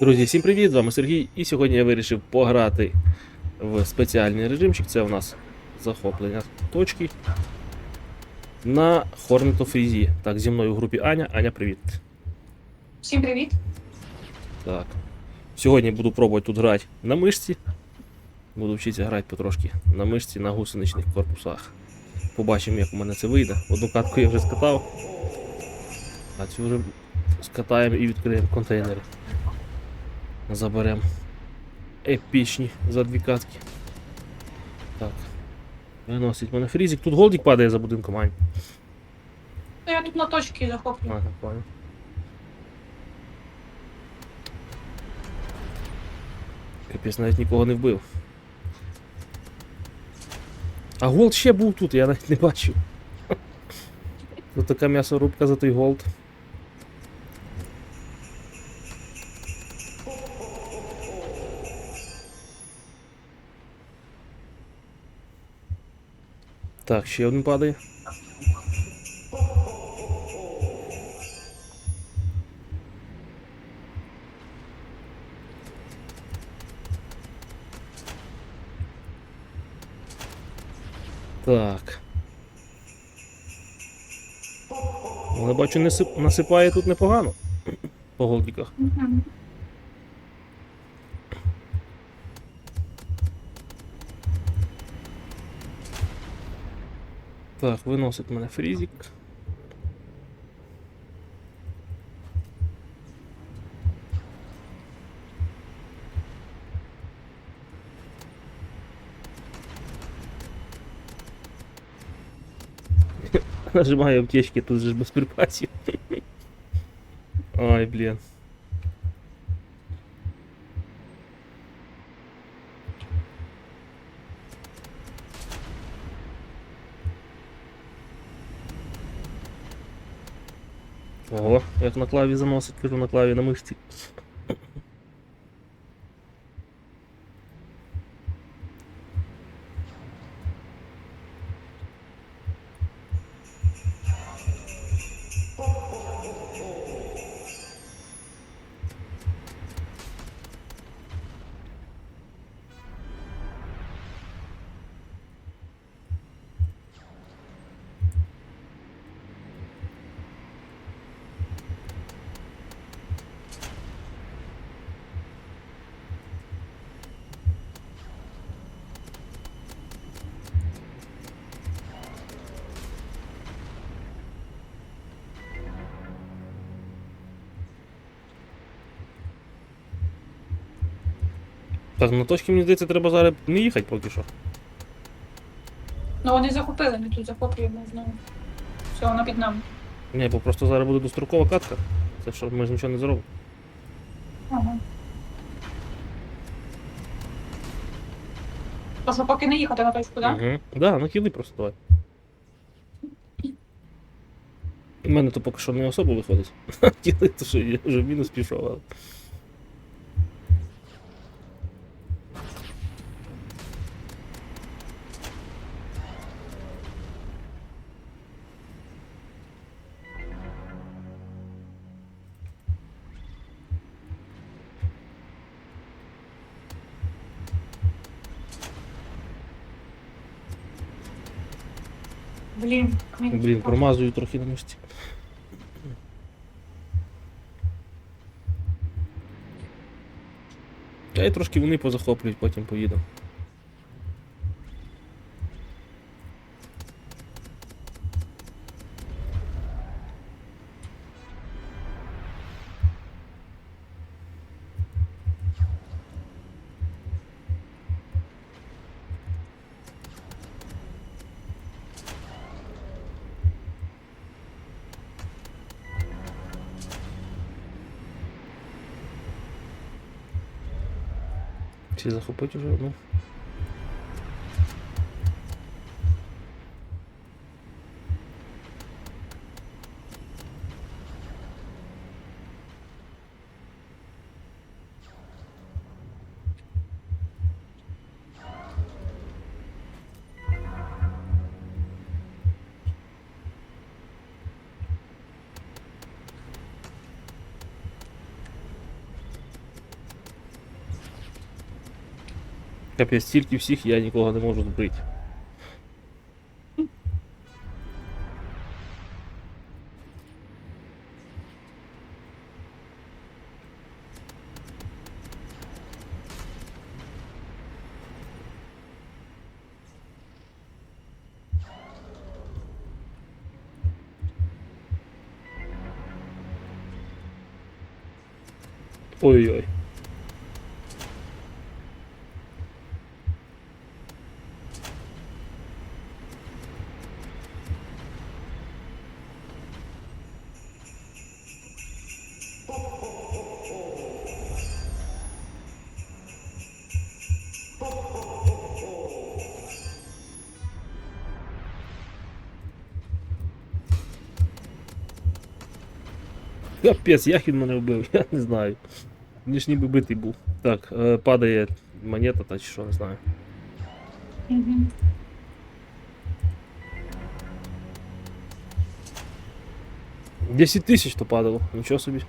Друзі, всім привіт! З вами Сергій. І сьогодні я вирішив пограти в спеціальний режимчик. Це у нас захоплення точки на of Так, зі мною в групі Аня. Аня, привіт. Всім привіт. Так. Сьогодні буду пробувати тут грати на мишці. Буду вчитися грати потрошки на мишці на гусеничних корпусах. Побачимо, як у мене це вийде. Одну катку я вже скатав. А цю вже скатаємо і відкриємо контейнери. Заберемо епічні за дві катки. Так. Виносить мене фрізик. Тут голдик падає за будинком, Ань. Ну, я тут на точці захоплю. Ага, понял. Капець, навіть нікого не вбив. А голд ще був тут, я навіть не бачив. Тут така м'ясорубка за той голд. Так, ще один падає. Так. Але бачу, насипає тут непогано. По голдіках. Так, виносить мене фрізик. Нажимаю аптечки, тут же ж без припасів. Ай, блін. Ого, як на клаві заносить, кажу на клаві на мишці. Так, на точки мені здається, треба зараз не їхати поки що. Ну вони захопили, ми тут захоплюємо знову. Все, вона під нами. Ні, бо просто зараз буде дострокова катка. Це що, ми ж нічого не зробимо. Ага. То що поки не їхати на точку, так? Угу. Да, на хіли просто давай. У мене то поки що не особо виходить. Хіли, то що я вже в мінус пішов, але. Блін, мені Блін, промазую трохи на місці. Я трошки вони позахоплюють, потім поїду. Всі захопить уже одну. Капець, стільки всіх я нікого не можу збрити. Ой-ой. Капець, як він мене вбив, я не знаю. Він ж ніби битий був. Так, е, падає монета та чи що, не знаю. Угу. Десять тисяч то падало, нічого собі.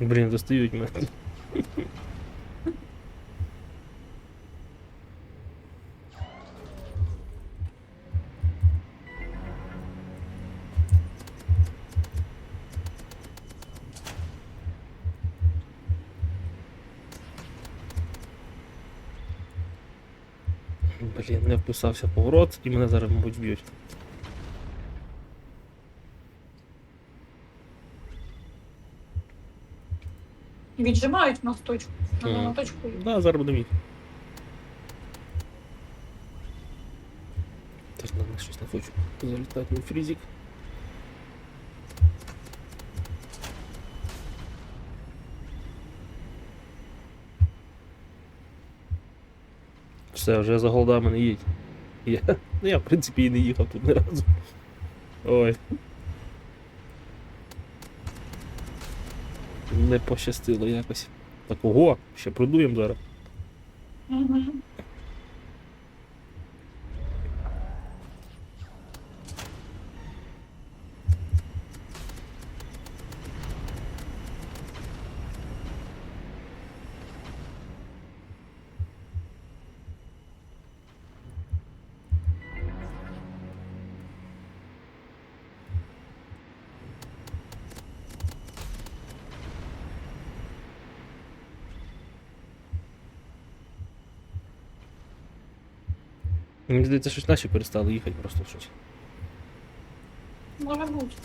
Блін, достають мене. Блін, не вписався в поворот і мене зараз, мабуть, вб'ють. Віджимають нас точку. Надо на точку. Да, зараз буде мій. Так, ладно, щось не хочу залітати на фрізик. Все, вже за голдами не їдь. Я, ну я в принципі і не їхав тут ні разу. Ой. Не пощастило якось. Так ого, ще продуємо зараз. Мгм. Мені здається, щось наші перестали їхати просто щось. Може бути.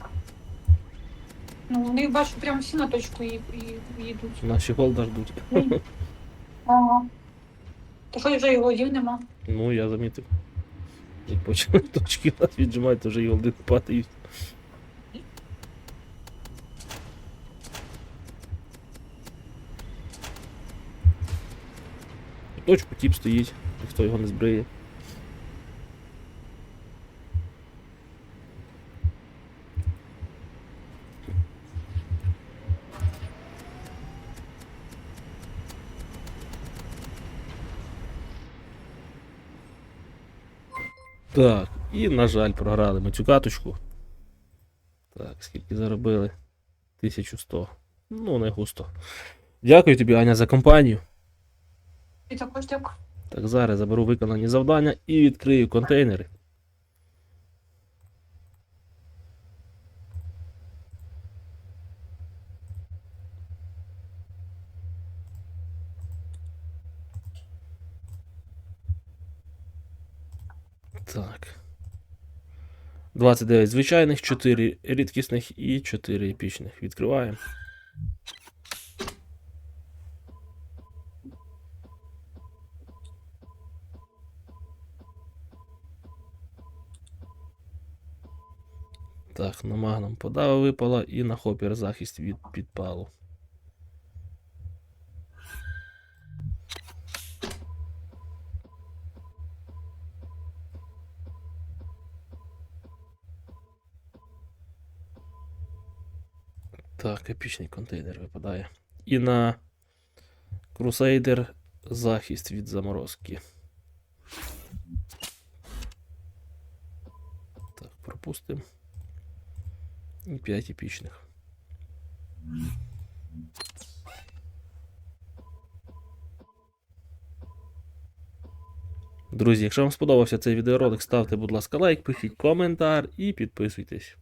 Ну, вони бачу, прямо всі на точку і, і, їдуть. Наші голда ждуть. Ага. То що вже його їв нема. Ну, я замітив. Як почали точки нас віджимати, то вже і один падають. Точку тіп стоїть, ніхто його не збриє. Так, і, на жаль, програли ми цю каточку. Так, скільки заробили? 1100. Ну, не густо. Дякую тобі, Аня, за компанію. І також дякую. Так, зараз заберу виконані завдання і відкрию контейнери. Так. 29 звичайних, 4 рідкісних і 4 епічних. Відкриваємо. Так, на магном подава випала і на хопір захист від підпалу. Так, епічний контейнер випадає. І на Крусейдер захист від заморозки. Так, пропустимо. І 5 епічних. Друзі, якщо вам сподобався цей відеоролик, ставте, будь ласка, лайк, пишіть коментар і підписуйтесь.